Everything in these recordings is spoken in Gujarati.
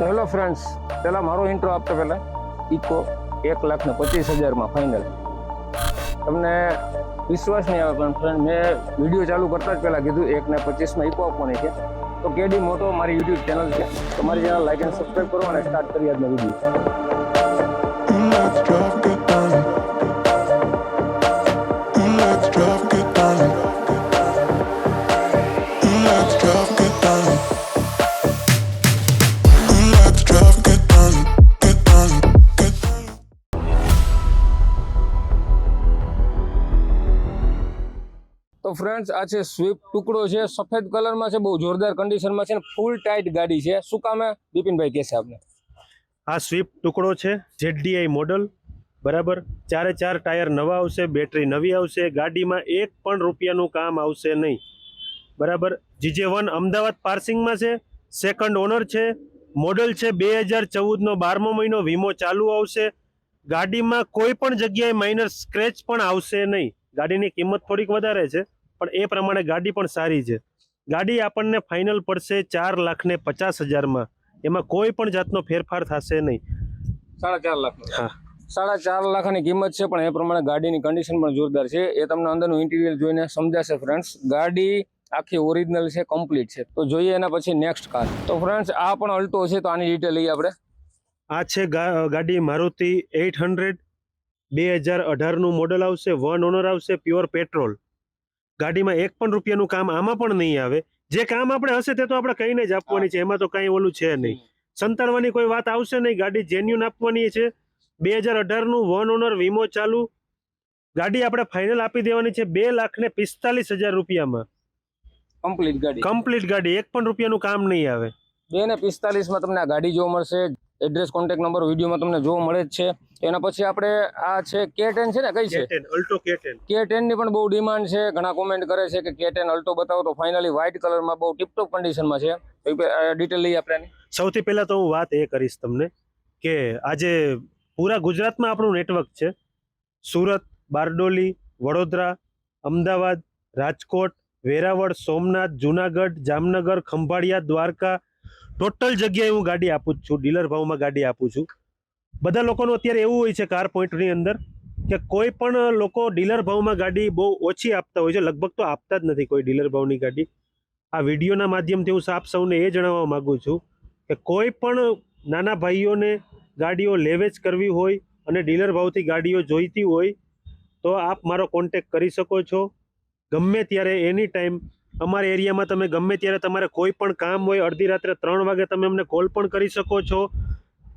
હેલો ફ્રેન્ડ્સ પહેલાં મારો ઇન્ટ્રો આપતો પહેલાં. ઇકો એક લાખ ને પચીસ હજારમાં ફાઇનલ તમને વિશ્વાસ નહીં આવે પણ ફ્રેન્ડ મેં વીડિયો ચાલુ કરતાં જ પહેલાં કીધું એક ને પચીસમાં ઇકો આપવાની છે. તો કેડી મોટો મારી યુટ્યુબ ચેનલ છે. તો મારી ચેનલ લાઈક એન્ડ સબસ્ક્રાઈબ કરો અને સ્ટાર્ટ કરી આજનો વીડિયો. Let's drive, ફ્રેન્ડ્સ, આ છે સ્વિફ્ટ ટુકડો છે, સફેદ કલરમાં છે, બહુ જોરદાર કન્ડિશનમાં છે ફૂલ ટાઈટ ગાડી છે. શું કામે બિપિનભાઈ કહેશે આપને. આ સ્વિફ્ટ ટુકડો છે જેડીઆઈ મોડલ બરાબર? ચારે ચાર ટાયર નવા આવશે બેટરી નવી આવશે, ગાડીમાં એક પણ રૂપિયાનું કામ આવશે નહીં. બરાબર? જીજે વન અમદાવાદ પાર્સિંગમાં છે સેકન્ડ ઓનર છે મોડલ છે, બે હજાર ચૌદનો બારમો મહિનો, વીમો ચાલુ આવશે. ગાડીમાં કોઈ પણ જગ્યાએ માઇનર સ્ક્રેચ પણ આવશે નહીં. ગાડીની કિંમત થોડીક વધારે છે. પણ એ પ્રમાણે ગાડી પણ સારી છે. ગાડી આપણને ફાઇનલ પડશે ચાર લાખ ને પચાસ હજારમાં. એમાં કોઈ પણ જાતનો ફેરફાર થશે નહીં. સાડા ચાર લાખ હા. સાડા ચાર લાખની કિંમત છે પણ એ પ્રમાણે ગાડીની કન્ડિશન પણ જોરદાર છે. એ તમને અંદરનું ઇન્ટિરિયર જોઈને સમજાશે ફ્રેન્ડ્સ ગાડી આખી ઓરિજિનલ છે કમ્પ્લીટ છે. તો જોઈએ એના પછી નેક્સ્ટ કાર તો ફ્રેન્ડ્સ આ પણ અલ્ટો છે તો આની ડિટેલ લઈએ આપણે. આ છે ગાડી મારુતિ એઇટ હંડ્રેડ બે હજાર અઢારનું મોડલ આવશે વન ઓનર આવશે પ્યોર પેટ્રોલ ગાડીમાં એક પણ રૂપિયાનું કામ આમાં પણ નહીં આવે. જે કામ આપણે હશે તે તો આપણે કહીને જ આપવાની છે એમાં તો કાંઈ ઓલું છે નહીં. સંતાડવાની કોઈ વાત આવશે નહીં ગાડી જેન્યુન આપવાની છે. બે હજાર અઢારનું વન ઓનર વીમો ચાલુ. ગાડી આપણે ફાઇનલ આપી દેવાની છે બે લાખ ને પિસ્તાલીસ હજાર રૂપિયામાં. કમ્પ્લીટ ગાડી. કમ્પ્લીટ ગાડી એક પણ રૂપિયાનું કામ નહીં આવે. બે ને પિસ્તાલીસમાં તમને આ ગાડી જોવા મળશે. એડ્રેસ કોન્ટેક્ટ નંબર વિડીયોમાં તમને જોવા મળે જ છે. એના પછી આપણે આ છે કે ટેન છે ને કઈ છે? અલ્ટો કે કે ટેનની પણ બહુ ડિમાન્ડ છે. ઘણા કોમેન્ટ કરે છે કે કે ટેન અલ્ટો બતાવો તો ફાઇનલી વ્હાઇટ કલરમાં બહુ ટિપટોપ કન્ડિશનમાં છે. ડિટેલ લઈએ આપણે સૌથી પહેલા તો હું વાત એ કરીશ તમને કે આજે પૂરા ગુજરાતમાં આપણું નેટવર્ક છે. સુરત બારડોલી વડોદરા અમદાવાદ રાજકોટ વેરાવળ સોમનાથ જુનાગઢ જામનગર ખંભાળિયા દ્વારકા ટોટલ જગ્યાએ હું ગાડી આપું જ છું, ડીલર ભાવમાં ગાડી આપું છું. બધા લોકોનું અત્યારે એવું હોય છે કાર પોઈન્ટની અંદર કે કોઈ પણ લોકો ડીલર ભાવમાં ગાડી બહુ ઓછી આપતા હોય છે, લગભગ તો આપતા જ નથી કોઈ ડીલર ભાવની ગાડી. આ વિડીયોના માધ્યમથી હું સાપ સૌને એ જણાવવા માગું છું કે કોઈ પણ નાના ભાઈઓને ગાડીઓ લેવેચ કરવી હોય અને ડીલર ભાવથી ગાડીઓ જોઈતી હોય તો આપ મારો કોન્ટેક કરી શકો છો. ગમે ત્યારે એની ટાઈમ અમારા એરિયામાં તમે ગમે ત્યારે તમારે કોઈ પણ કામ હોય, અડધી રાત્રે ત્રણ વાગે તમે અમને કોલ પણ કરી શકો છો.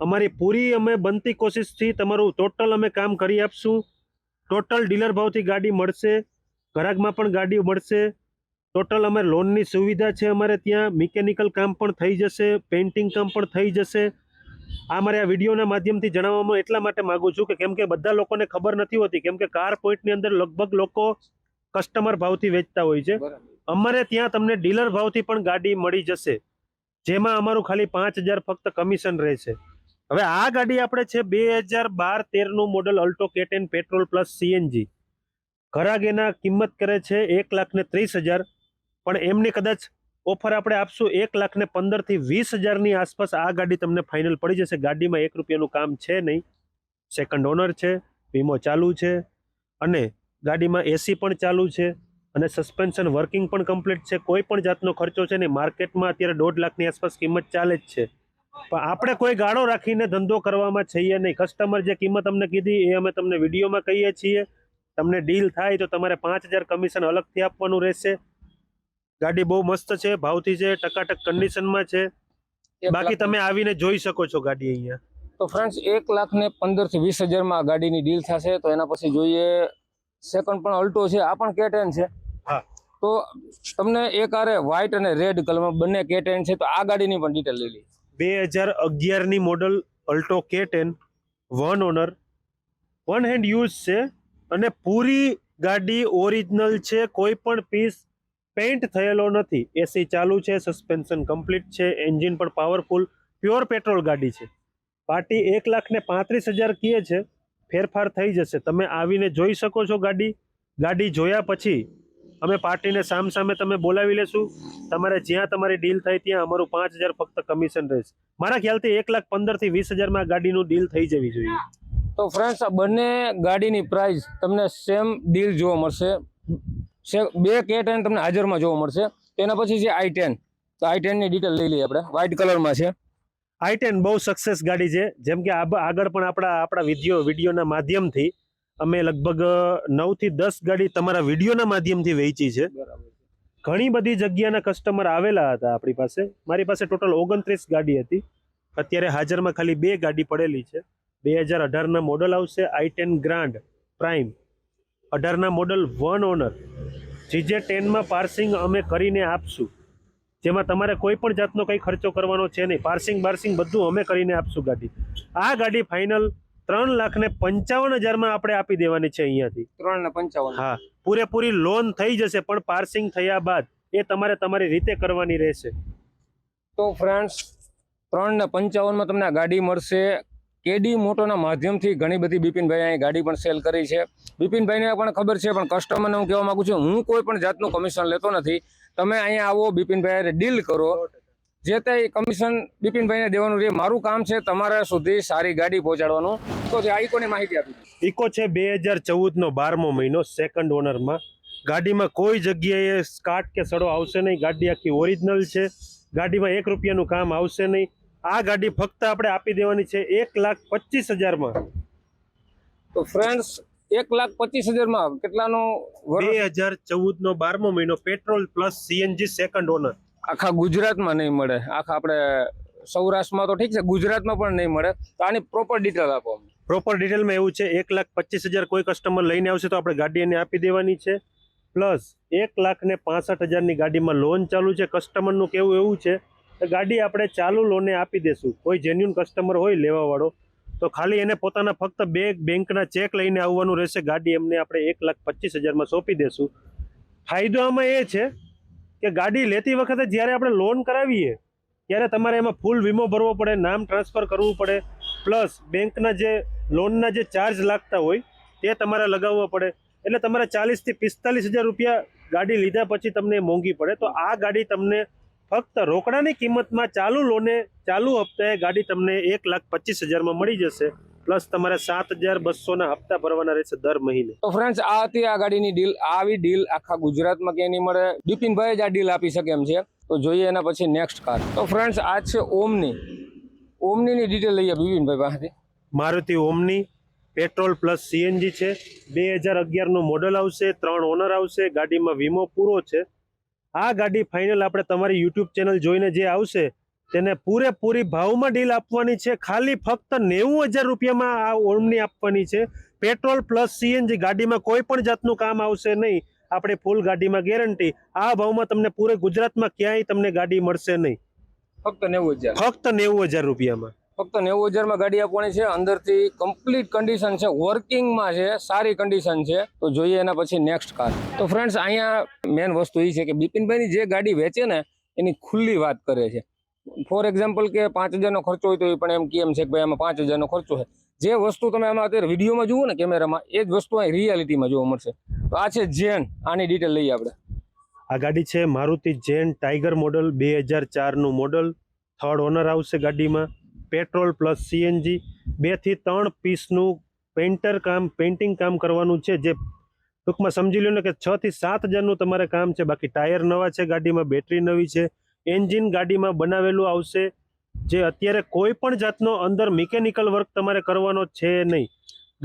અમારી પૂરી અમે બનતી કોશિશથી તમારું ટોટલ અમે કામ કરી આપશું. ટોટલ ડીલર ભાવથી ગાડી મળશે, ઘરાકમાં પણ ગાડી મળશે. ટોટલ અમે લોનની સુવિધા છે અમારે ત્યાં, મિકેનિકલ કામ પણ થઈ જશે, પેઇન્ટિંગ કામ પણ થઈ જશે. આ મારે આ વિડીયોના માધ્યમથી જણાવવામાં એટલા માટે માગું છું કે કેમ કે બધા લોકોને ખબર નથી હોતી, કેમ કે કાર પોઈન્ટની અંદર લગભગ લોકો કસ્ટમર ભાવથી વેચતા હોય છે. અમારે ત્યાં તમને ડીલર ભાવથી પણ ગાડી મળી જશે, જેમાં અમારું ખાલી પાંચ હજાર ફક્ત કમિશન રહેશે. હવે આ ગાડી આપણે છે બે હજાર બાર તેરનું model Alto K ten petrol plus CNG ઘરાગેના કિંમત કરે છે એક લાખ ને ત્રીસ હજાર, પણ એમની કદાચ ઓફર આપણે આપશું એક લાખ ને પંદરથી વીસ હજારની આસપાસ આ ગાડી તમને ફાઇનલ પડી જશે. ગાડીમાં એક રૂપિયાનું કામ છે નહીં. સેકન્ડ ઓનર છે, વીમો ચાલુ છે, અને ગાડીમાં એસી પણ ચાલુ છે. અને સસ્પેન્શન વર્કિંગ પણ કમ્પ્લીટ છે. કોઈ પણ જાતનો ખર્ચો છે નહીં માર્કેટમાં અત્યારે દોઢ લાખની આસપાસ કિંમત ચાલે જ છે. પણ આપણે કોઈ ગાળો રાખીને ધંધો કરવામાં છીએ નહીં. કસ્ટમર જે કિંમત અમને કીધી એ અમે તમને વિડીયોમાં કહીએ છીએ. તમને ડીલ થાય તો તમારે પાંચ હજાર કમિશન અલગથી આપવાનું રહેશે. ગાડી બહુ મસ્ત છે ભાવથી છે ટકાટક કન્ડિશનમાં છે. બાકી તમે આવીને જોઈ શકો છો ગાડી અહીંયા. તો ફ્રેન્ડ્સ એક લાખ ને પંદરથી વીસ હજારમાં ગાડીની ડીલ થશે. તો એના પછી જોઈએ સેકન્ડ પણ અલ્ટો છે. આ પણ કેટેન છે. તો તમને એક આરે વ્હાઇટ અને રેડ કલરમાં બંને કે ટેન છે તો આ ગાડીની પણ ડિટેલ લઈ લઈએ. બે હજાર અગિયારની model Alto K ten one owner one hand use છે અને પૂરી ગાડી ઓરિજિનલ છે કોઈ પણ પીસ પેઇન્ટ થયેલો નથી. એસી ચાલુ છે સસ્પેન્શન કમ્પ્લીટ છે એન્જિન પણ પાવરફુલ પ્યોર પેટ્રોલ ગાડી છે. પાર્ટી એક લાખ ને પાંત્રીસ હજાર કીએ છે ફેરફાર થઈ જશે. તમે આવીને જોઈ શકો છો ગાડી. ગાડી જોયા પછી અમે પાર્ટીને સામ સામે તમે બોલાવી લેશું. તમારે જ્યાં તમારી ડીલ થાય ત્યાં અમારું પાંચ હજાર ફક્ત કમિશન રહેશે. મારા ખ્યાલથી એક લાખ પંદરથી વીસ હજારમાં ગાડીનું ડીલ થઈ જવી જોઈએ. તો ફ્રેન્ડ્સ આ બંને ગાડીની પ્રાઇસ તમને સેમ ડીલ જોવા મળશે. બે કે ટેન તમને હાજરમાં જોવા મળશે. તેના પછી છે આઈ ટેન તો આઈ ટેનની ડિટેલ લઈ લઈએ આપણે. વ્હાઇટ કલરમાં છે. આઈ ટેન બહુ સક્સેસ ગાડી છે. જેમ કે આગળ પણ આપણા આપણા વીડિયો વિડીયોના માધ્યમથી અમે લગભગ નવથી દસ ગાડી તમારા વિડીયોના માધ્યમથી વેચી છે. ઘણી બધી જગ્યાના કસ્ટમર આવેલા હતા આપણી પાસે. મારી પાસે ટોટલ ઓગણત્રીસ ગાડી હતી. અત્યારે હાજરમાં ખાલી બે ગાડી પડેલી છે. બે હજાર અઢારના મોડલ આવશે આઈ ટેન ગ્રાન્ડ પ્રાઇમ અઢારના મોડલ વન ઓનર જીજે ટેનમાં પાર્સિંગ અમે કરીને આપશું. જેમાં તમારે કોઈ પણ જાતનો કંઈ ખર્ચો કરવાનો છે નહીં. પાર્સિંગ બાર્સિંગ બધું અમે કરીને આપશું ગાડી. આ ગાડી ફાઇનલ ત્રણ લાખ ને પંચાવન હજારમાં આપણે આપી દેવાની છે અહીંયાથી. ત્રણ ને પંચાવન. હા પૂરેપૂરી લોન થઈ જશે પણ પાર્સિંગ થયા બાદ એ તમારે તમારી રીતે કરવાની રહેશે. તો ફ્રેન્ડ્સ ત્રણ ને પંચાવનમાં તમને આ ગાડી મળશે. કેડી મોટોના માધ્યમથી ઘણી બધી બિપિનભાઈ અહીં ગાડી પણ સેલ કરી છે. બિપિનભાઈને પણ ખબર છે પણ કસ્ટમરને હું કહેવા માગું છું હું કોઈ પણ જાતનું કમિશન લેતો નથી. તમે અહીંયા આવો બિપિનભાઈ ડીલ કરો. જે તે કમિશન બિપિનભાઈને દેવાનું રહે મારું કામ છે તમારા સુધી સારી ગાડી પહોંચાડવાનું. તો જે આઈકોની માહિતી આપી. ઇકો છે બે હજાર ચૌદનો બારમો મહિનો સેકન્ડ ઓનરમાં ગાડીમાં કોઈ જગ્યાએ સ્કાટ કે સડો આવશે નહીં. ગાડી આખી ઓરિજિનલ છે. ગાડીમાં એક રૂપિયાનું કામ આવશે નહીં. આ ગાડી ફક્ત આપણે આપી દેવાની છે એક લાખ પચીસ હજારમાં. તો ફ્રેન્ડ્સ એક લાખ પચીસ હજારમાં કેટલાનો બે હજાર ચૌદનો બારમો મહિનો petrol plus CNG second owner આખા ગુજરાતમાં નહીં મળે. આખા આપણે સૌરાષ્ટ્રમાં તો ઠીક છે, ગુજરાતમાં પણ નહીં મળે. તો આની પ્રોપર ડિટેલ આપો પ્રોપર ડિટેલમાં એવું છે, એક લાખ પચીસ હજાર કોઈ કસ્ટમર લઈને આવશે તો આપણે ગાડી એને આપી દેવાની છે. પ્લસ એક લાખ ને પાસઠ હજારની ગાડીમાં લોન ચાલુ છે કસ્ટમરનું કેવું એવું છે કે ગાડી આપણે ચાલુ લોને આપી દેશું. કોઈ જેન્યુન કસ્ટમર હોય લેવાવાળો, તો ખાલી એને પોતાના ફક્ત બે બેંકના ચેક લઈને આવવાનું રહેશે. ગાડી એમને આપણે એક લાખ પચીસ હજારમાં સોંપી દેશું. ફાયદો આમાં એ છે કે ગાડી લેતી વખતે જ્યારે આપણે લોન કરાવીએ, ત્યારે તમારે એમાં ફૂલ વીમો ભરવો પડે, નામ ટ્રાન્સફર કરવું પડે પ્લસ બેંકના જે લોનના જે ચાર્જ લાગતા હોય, તે તમારે લગાવવા પડે. એટલે તમારે ચાલીસથી પિસ્તાલીસ હજાર રૂપિયા ગાડી લીધા પછી તમને મોંઘી પડે. તો આ ગાડી તમને ફક્ત રોકડાની કિંમતમાં ચાલુ લોને ચાલુ હપ્તાએ ગાડી તમને એક લાખ પચીસ હજારમાં મળી જશે. પ્લસ તમારે સાત હજાર બસોના હપ્તા ભરવાના રહેશે દર મહિને. તો ફ્રેન્ડ્સ આ હતી આ ગાડીની ડીલ આવી ડીલ આખા ગુજરાતમાં ક્યાંય નહીં મળે. બિપિનભાઈ જ આ ડીલ આપી શકે એમ છે. તો જોઈએ એના પછી નેક્સ્ટ કાર તો ફ્રેન્ડ્સ આ છે ઓમની. ઓમનીની ડિટેલ લઈએ બિપિનભાઈ પાસેથી. Maruti Omni petrol plus CNG છે. બે હજાર અગિયારનું મોડલ આવશે ત્રણ ઓનર આવશે ગાડીમાં વીમો પૂરો છે. આ ગાડી ફાઇનલ આપણે તમારી યુટ્યુબ ચેનલ જોઈને જે આવશે તેને પૂરેપૂરી ભાવમાં ડીલ આપવાની છે. ખાલી ફક્ત નેવું હજાર રૂપિયામાં આ ઓળમણી આપવાની છે. પેટ્રોલ પ્લસ સીએનજી ગાડીમાં કોઈ પણ જાતનું કામ આવશે નહીં. આપણે ફૂલ ગાડીમાં ગેરંટી આ ભાવમાં તમને પૂરે ગુજરાતમાં ક્યાંય તમને ગાડી મળશે નહીં. ફક્ત નેવું હજાર. ફક્ત નેવું હજાર રૂપિયામાં. ફક્ત નેવું હજારમાં ગાડી આપવાની છે. અંદરથી કમ્પ્લીટ કન્ડિશન છે. વર્કિંગમાં છે. સારી કન્ડિશન છે. તો જોઈએ એના પછી નેક્સ્ટ કાર તો ફ્રેન્ડ્સ અહીંયા મેન વસ્તુ એ છે કે બિપિનભાઈની જે ગાડી વેચે ને એની ખુલ્લી વાત કરે છે. ફોર એક્ઝામ્પલ કે પાંચ હજારનો ખર્ચો હોય તો એ પણ એમ કેમ છે કે ભાઈ આમાં પાંચ હજારનો ખર્ચો છે. જે વસ્તુ તમે આમાં અત્યારે વિડીયોમાં જુઓ ને કેમેરામાં, એ જ વસ્તુ અહીં રિયાલિટીમાં જોવા મળશે. તો આ છે જેન આની ડિટેલ લઈએ આપણે. આ ગાડી છે મારુતિ જેન ટાઈગર મોડલ બે હજાર ચારનું મોડલ થર્ડ ઓનર આવશે ગાડીમાં. પેટ્રોલ પ્લસ સીએનજી બેથી ત્રણ પીસનું પેઇન્ટર કામ પેઇન્ટિંગ કામ કરવાનું છે. જે ટૂંકમાં સમજી લો ને કે છ થી સાત હજારનું તમારે કામ છે. બાકી ટાયર નવા છે ગાડીમાં બેટરી નવી છે. એન્જિન ગાડીમાં બનાવેલું આવશે જે અત્યારે કોઈ પણ જાતનો અંદર મિકેનિકલ વર્ક તમારે કરવાનો છે નહીં.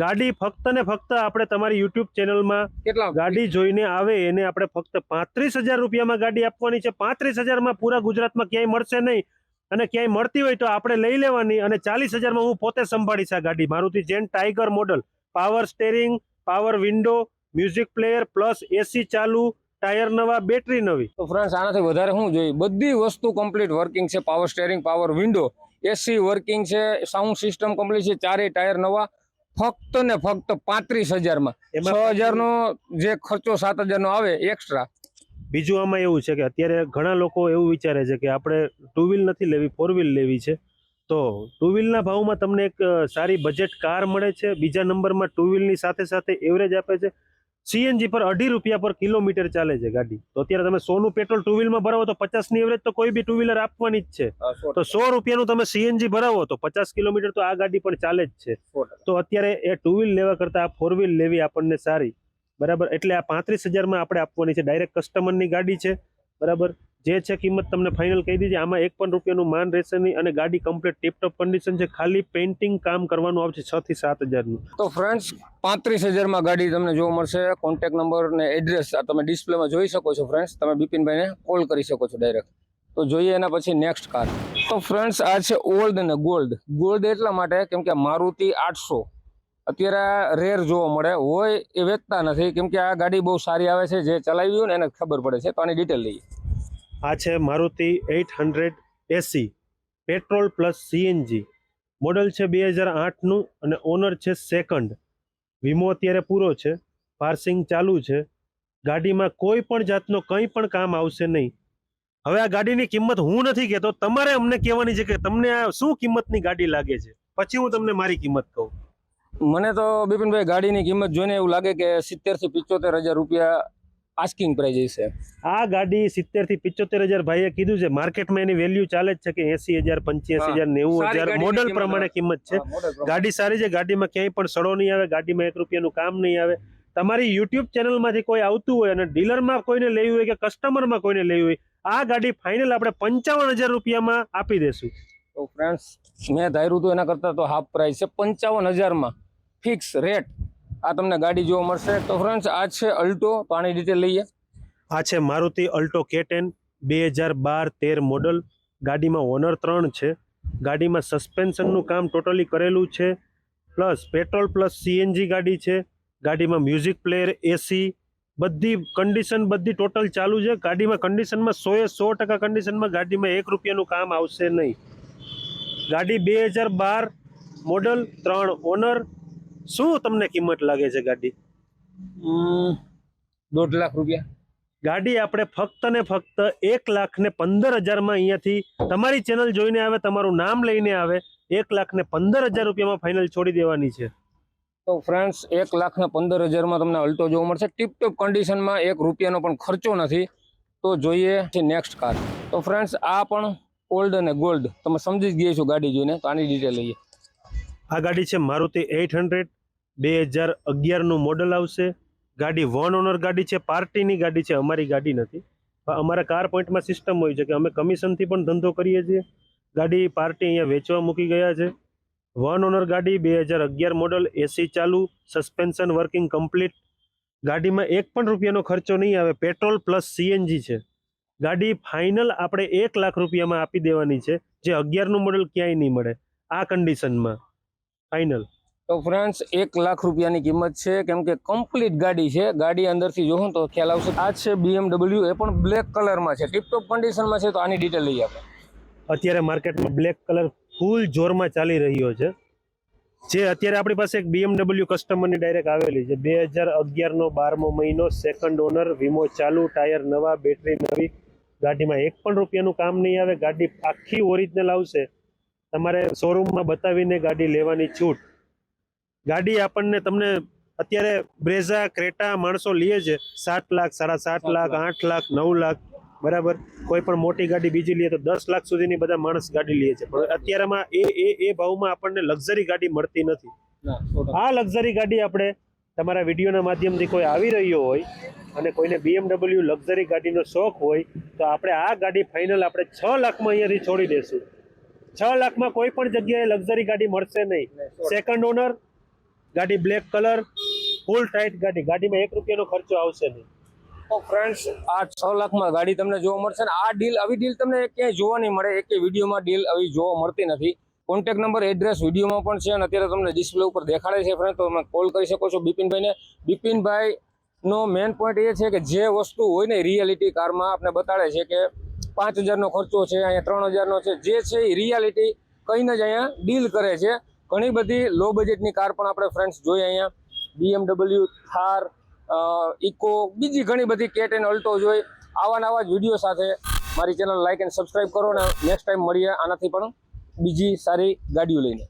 ગાડી ફક્ત ને ફક્ત આપણે તમારી યુટ્યુબ ચેનલમાં કેટલા ગાડી જોઈને આવે એને આપણે ફક્ત પાંત્રીસ હજાર રૂપિયામાં ગાડી આપવાની છે. પાંત્રીસ હજારમાં પૂરા ગુજરાતમાં ક્યાંય મળશે નહીં. અને ક્યાંય મળતી હોય તો આપણે લઈ લેવાની અને ચાલીસ હજારમાં હું પોતે સંભાળીશ આ ગાડી. Maruti Zen tiger model. Power steering power window music player plus AC ચાલુ ટાયર નવા બેટરી નવી. તો ફ્રેન્ડ્સ આનાથી વધારે શું જોઈએ? બધી વસ્તુ કમ્પ્લીટ વર્કિંગ છે. Power steering power window AC working છે સાઉન્ડ સિસ્ટમ કમ્પ્લીટ છે. ચારેય ટાયર નવા. ફક્ત ને ફક્ત પાંત્રીસ હજારમાં. છ હજારનો જે ખર્ચો સાત હજારનો આવે એક્સ્ટ્રા બીજું આમાં એવું છે કે અત્યારે ઘણા લોકો એવું વિચારે છે કે આપણે ટુ વ્હીલ નથી લેવી ફોર વ્હીલ લેવી છે. તો ટુ વ્હીલના ભાવમાં તમને એક સારી બજેટ કાર મળે છે. બીજા નંબરમાં ટુ વ્હીલની સાથે સાથે એવરેજ આપે છે. સીએનજી પર અઢી રૂપિયા પર કિલોમીટર ચાલે છે ગાડી. તો અત્યારે તમે સોનું પેટ્રોલ ટુ વ્હીલમાં ભરાવો તો પચાસની એવરેજ તો કોઈ બી ટુ વ્હીલર આપવાની જ છે. તો સો રૂપિયાનું તમે સીએનજી ભરાવો તો પચાસ કિલોમીટર તો આ ગાડી પણ ચાલે જ છે. તો અત્યારે એ ટુ વ્હીલ લેવા કરતાં આ ફોર વ્હીલ લેવી આપણને સારી. બરાબર? એટલે આ પાંત્રીસ હજારમાં આપણે આપવાની છે. ડાયરેક્ટ કસ્ટમરની ગાડી છે. બરાબર? જે છે કિંમત તમને ફાઇનલ કહી દીધી. આમાં એક પણ રૂપિયાનું માન રહેશે નહીં અને ગાડી કમ્પ્લીટ ટીપટોપ કન્ડિશન છે. ખાલી પેઇન્ટિંગ કામ કરવાનું આવશે છ થી સાત હજારનું. તો ફ્રેન્ડ્સ પાંત્રીસ હજારમાં ગાડી તમને જોવા મળશે. કોન્ટેક્ટ નંબર ને એડ્રેસ આ તમે ડિસ્પ્લેમાં જોઈ શકો છો ફ્રેન્ડ્સ તમે બિપિનભાઈને કોલ કરી શકો છો ડાયરેક્ટ તો જોઈએ એના પછી નેક્સ્ટ કાર તો ફ્રેન્ડ્સ આ છે ઓલ્ડ અને ગોલ્ડ ગોલ્ડ એટલા માટે કેમ કે મારુતિ આઠસો અત્યારે રેર જોવા મળે. હોય એ વેચતા નથી. કેમ કે આ ગાડી બહુ સારી આવે છે, જે ચલાવી હોય ને એને ખબર પડે છે. તો આની ડિટેલ લઈએ. આ છે Maruti eight hundred AC, petrol plus CNG. Model છે બે હજાર આઠનું અને ઓનર છે સેકન્ડ. વીમો અત્યારે પૂરો છે. પાર્સિંગ ચાલુ છે. ગાડીમાં કોઈ પણ જાતનો કંઈ પણ કામ આવશે નહીં. હવે આ ગાડીની કિંમત હું નથી કહેતો. તમારે અમને કહેવાની છે કે તમને આ શું કિંમતની ગાડી લાગે છે? પછી હું તમને મારી કિંમત કહું. મને તો બિપિનભાઈ ગાડીની કિંમત જોઈને એવું લાગે કે સિત્તેરથી પિચોતેર હજાર રૂપિયા આસ્કિંગ પ્રાઇસ છે. આ ગાડી સિત્તેરથી પિચોતેર હજાર ભાઈએ કીધું છે. માર્કેટમાં એની વેલ્યુ ચાલે જ છે કે એસી હજાર પંચ્યાસી હજાર નેવું હજાર મોડલ પ્રમાણે કિંમત છે. ગાડી સારી છે ગાડીમાં ક્યાંય પણ સડો નહીં આવે ગાડીમાં એક રૂપિયાનું કામ નહીં આવે. તમારી યુટ્યુબ ચેનલમાંથી કોઈ આવતું હોય અને ડીલરમાં કોઈને લેવી હોય કે કસ્ટમરમાં કોઈને લેવી હોય આ ગાડી ફાઇનલ આપણે પંચાવન હજાર રૂપિયામાં આપી દેશું. તો ફ્રેન્ડ્સ મેં ધાર્યું હતું એના કરતાં તો હાફ પ્રાઇસ છે, પંચાવન હજારમાં ફિક્સ રેટ આ તમને ગાડી જોવા મળશે. તો ફ્રેન્ડ્સ આ છે અલ્ટો, તો આની ડિટેલ લઈએ. આ છે મારુતિ અલ્ટો કે ટેન બે હજાર બાર તેર મોડલ ગાડીમાં ઓનર ત્રણ છે. ગાડીમાં સસ્પેન્શનનું કામ ટોટલી કરેલું છે. પ્લસ પેટ્રોલ પ્લસ સીએનજી ગાડી છે. ગાડીમાં મ્યુઝિક પ્લેયર એસી બધી કન્ડિશન બધી ટોટલ ચાલુ છે. ગાડીમાં કન્ડિશનમાં સોએ સો ટકા કન્ડિશનમાં ગાડીમાં એક રૂપિયાનું કામ આવશે નહીં. ગાડી બે હજાર બાર મોડલ ત્રણ ઓનર શું તમને કિંમત લાગે છે ગાડી? દોઢ લાખ રૂપિયા. ગાડી આપણે ફક્ત ને ફક્ત એક લાખ ને પંદર હજારમાં અહીંયાથી તમારી ચેનલ જોઈને આવે તમારું નામ લઈને આવે એક લાખ ને પંદર હજાર રૂપિયામાં ફાઇનલ છોડી દેવાની છે. તો ફ્રેન્ડ્સ એક લાખ ને પંદર હજારમાં તમને અલ્ટો જોવા મળશે. ટીપટોપ કન્ડિશનમાં એક રૂપિયાનો પણ ખર્ચો નથી. તો જોઈએ નેક્સ્ટ કાર તો ફ્રેન્ડ્સ આ પણ ઓલ્ડ અને ગોલ્ડ. તમે સમજી જ ગયા છો ગાડી જોઈને, તો આની ડિટેલ લઈએ. આ ગાડી છે મારુતિ એઇટ હંડ્રેડ બે હજાર અગિયારનું મોડલ આવશે. ગાડી વન ઓનર ગાડી છે, પાર્ટીની ગાડી છે, અમારી ગાડી નથી. અમારા કાર પોઈન્ટમાં સિસ્ટમ હોય છે કે અમે કમિશનથી પણ ધંધો કરીએ છીએ. ગાડી પાર્ટી અહીંયા વેચવા મૂકી ગયા છે. વન ઓનર ગાડી, બે હજાર અગિયાર મોડલ એસી ચાલુ સસ્પેન્શન વર્કિંગ કમ્પ્લીટ ગાડીમાં એક પણ રૂપિયાનો ખર્ચો નહીં આવે પેટ્રોલ પ્લસ સીએનજી છે. ગાડી ફાઇનલ આપણે એક લાખ રૂપિયામાં આપી દેવાની છે. જે અગિયારનું મોડલ ક્યાંય નહીં મળે. આ કન્ડિશનમાં ફાઇનલ તો ફ્રેન્ડ્સ એક લાખ રૂપિયાની કિંમત છે. કેમ કે કમ્પ્લીટ ગાડી છે. ગાડી અંદરથી જોવો તો ખ્યાલ આવશે. આ છે બીએમડબલ્યુ એ પણ બ્લેક કલરમાં છે. ટીપટોપ કન્ડિશનમાં છે તો આની ડિટેલ લઈએ આપણે. અત્યારે માર્કેટમાં બ્લેક કલર ફૂલ જોરમાં ચાલી રહ્યો છે. જે અત્યારે આપણી પાસે એક બીએમડબલ્યુ કસ્ટમરની ડાયરેક્ટ આવેલી છે. બે હજાર અગિયારનો બારમો મહિનો સેકન્ડ ઓનર વીમો ચાલુ ટાયર નવા બેટરી નવી ગાડીમાં એક પણ રૂપિયાનું કામ નહીં આવે ગાડી આખી ઓરિજિનલ આવશે. તમારે શોરૂમમાં બતાવીને ગાડી લેવાની છૂટ. ગાડી આપણને તમને અત્યારે બ્રેઝા ક્રેટા માણસો લે છે. સાત લાખ સાડા સાત લાખ આઠ લાખ નવ લાખ બરાબર? કોઈ પણ મોટી ગાડી બીજી લઈએ તો દસ લાખ સુધીની બધા માણસ ગાડી લે છે. પણ અત્યારેમાં એ એ એ ભાવમાં આપણને લક્ઝરી ગાડી મળતી નથી. આ લક્ઝરી ગાડી આપણે તમારા વિડીયોના માધ્યમથી કોઈ આવી રહ્યો હોય અને કોઈને બીએમડબલ્યુ લક્ઝરી ગાડીનો શોખ હોય, તો આપણે આ ગાડી ફાઇનલ આપણે છ લાખમાં અહીંયાથી છોડી દેશું. છ લાખમાં કોઈ પણ જગ્યાએ લક્ઝરી ગાડી મળશે નહીં. સેકન્ડ ઓનર ગાડી બ્લેક કલર ફૂલ ટાઈટ ગાડી. ગાડીમાં એક રૂપિયાનો ખર્ચો આવશે નહીં. તો ફ્રેન્ડ્સ આ છ લાખમાં ગાડી તમને જોવા મળશે આ ડીલ આવી ડીલ તમને ક્યાંય જોવા નહીં મળે. એક વિડીયોમાં ડીલ આવી જોવા મળતી નથી. કોન્ટેક્ટ નંબર એડ્રેસ વિડીયોમાં પણ છે અને અત્યારે તમને ડિસ્પ્લે ઉપર દેખાડે છે ફ્રેન્ડ તો તમે કોલ કરી શકો છો બિપિનભાઈને. બિપિનભાઈ નો મેઇન પોઈન્ટ એ છે કે જે વસ્તુ હોય ને રિયાલિટી કારમાં આપણે બતાડે છે કે પાંચ હજારનો ખર્ચો છે, અહીંયા ત્રણ હજારનો છે, જે છે એ રિયાલિટી કહીને જ અહીંયા ડીલ કરે છે. ઘણી બધી લો બજેટની કાર પણ આપણે ફ્રેન્ડ્સ જોઈએ અહીંયા. બીએમડબલ્યુ થાર ઇકો બીજી ઘણી બધી કેટ એન્ડ અલ્ટો જોઈ. આવા નવા જ વીડિયો સાથે મારી ચેનલ લાઇક એન્ડ સબસ્ક્રાઈબ કરો અને નેક્સ્ટ ટાઈમ મળીએ. આનાથી પણ બીજી સારી ગાડીઓ લઈને.